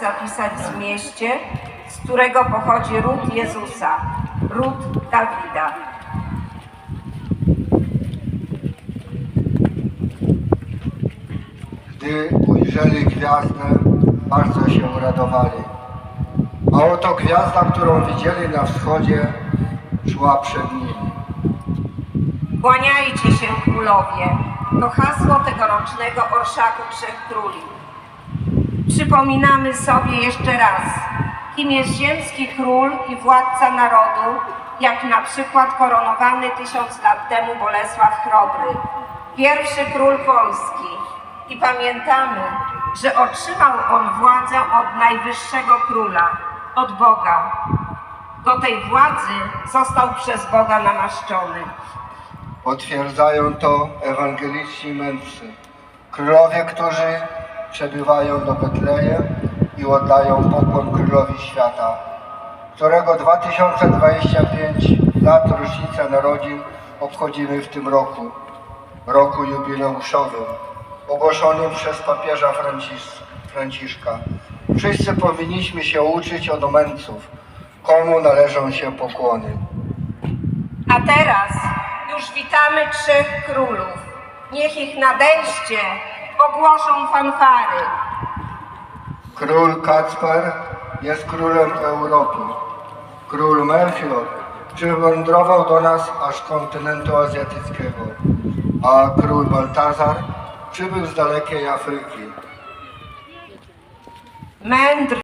zapisać w mieście, z którego pochodzi ród Jezusa, ród Dawida. Gdy ujrzeli gwiazdę, bardzo się uradowali. A oto gwiazda, którą widzieli na wschodzie, szła przed nimi. Kłaniajcie się królowie, to hasło tegorocznego Orszaku Trzech Króli. Przypominamy sobie jeszcze raz, kim jest ziemski król i władca narodu, jak na przykład koronowany tysiąc lat temu Bolesław Chrobry, pierwszy król Polski. I pamiętamy, że otrzymał on władzę od najwyższego króla, od Boga. Do tej władzy został przez Boga namaszczony. Potwierdzają to ewangeliczni mędrcy, królowie, którzy przebywają do Betlejem i oddają pokłon królowi świata, którego 2025 lat rocznicę narodzin obchodzimy w tym roku, roku jubileuszowym, ogłoszonym przez papieża Francisz, Franciszka. Wszyscy powinniśmy się uczyć od mędrców, komu należą się pokłony. A teraz już witamy trzech królów. Niech ich nadejście ogłoszą fanfary. Król Kacper jest królem Europy. Król Melchior przywędrował do nas aż z kontynentu azjatyckiego, a król Baltazar przybył z dalekiej Afryki. Mędry